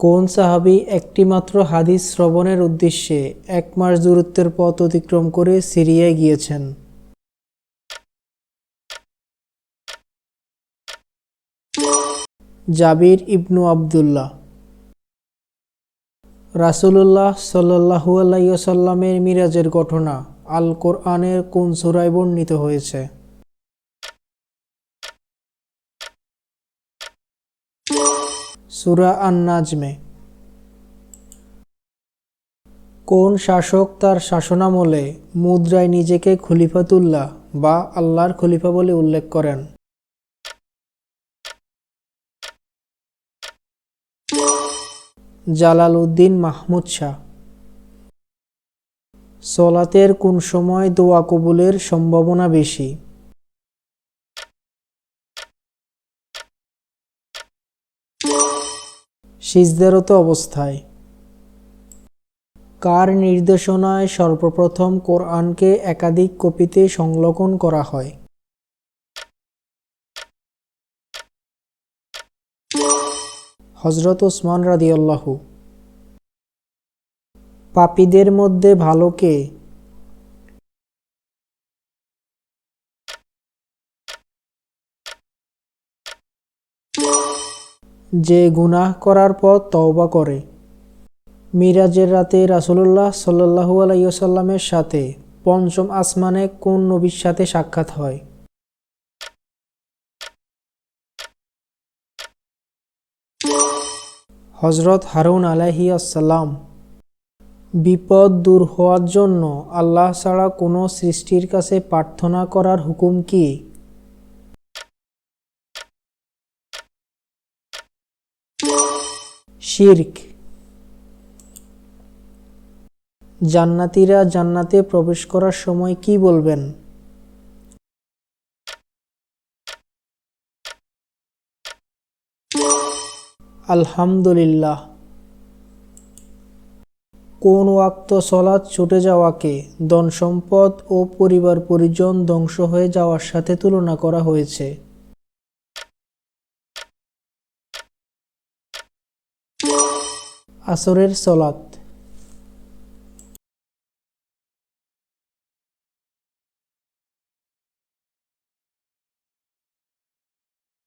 কোন সাহাবী একটিমাত্র হাদিস শ্রবণের উদ্দেশ্যে এক মাস দূরত্বের পথ অতিক্রম করে সিরিয়ায় গিয়েছেন? জাবির ইবনু আবদুল্লাহ। রাসূলুল্লাহ সাল্লাহু আলাইসাল্লামের মিরাজের ঘটনা আল কোরআনের কোন সূরায় বর্ণিত হয়েছে? সূরা আন নাজমে কোন শাসক তার শাসনামলে মুদ্রায় নিজেকে খলিফাতুল্লাহ বা আল্লাহর খলিফা বলে উল্লেখ করেন? জালাল উদ্দিন মাহমুদ শাহ। সলাতের কোন সময় দোয়া কবুলের সম্ভাবনা বেশি? সিজদারত অবস্থায়। কার নির্দেশনায় সর্বপ্রথম কোরআনকে একাধিক কপিতে সংরক্ষণ করা হয়? হজরত ওসমান রাদিয়াল্লাহু। পাপীদের মধ্যে ভালো কে? যে গুনাহ করার পর তওবা করে। মিরাজের রাতে রাসূলুল্লাহ সাল্লাহু আলাইসাল্লামের সাথে পঞ্চম আসমানে কোন নবীর সাথে সাক্ষাৎ হয়? হজরত হারুন আলাহি আসসালাম। বিপদ দূর হওয়ার জন্য আল্লাহ ছাড়া কোনো সৃষ্টির কাছে প্রার্থনা করার হুকুম কি? শির্ক। জান্নাতীরা জান্নাতে প্রবেশ করার সময় কি বলবেন? আলহামদুলিল্লাহ। কোন ওয়াক্ত সলাৎ ছুটে যাওয়াকে ধন সম্পদ ও পরিবার পরিজন ধ্বংস হয়ে যাওয়ার সাথে তুলনা করা হয়েছে। আসরের সলাৎ।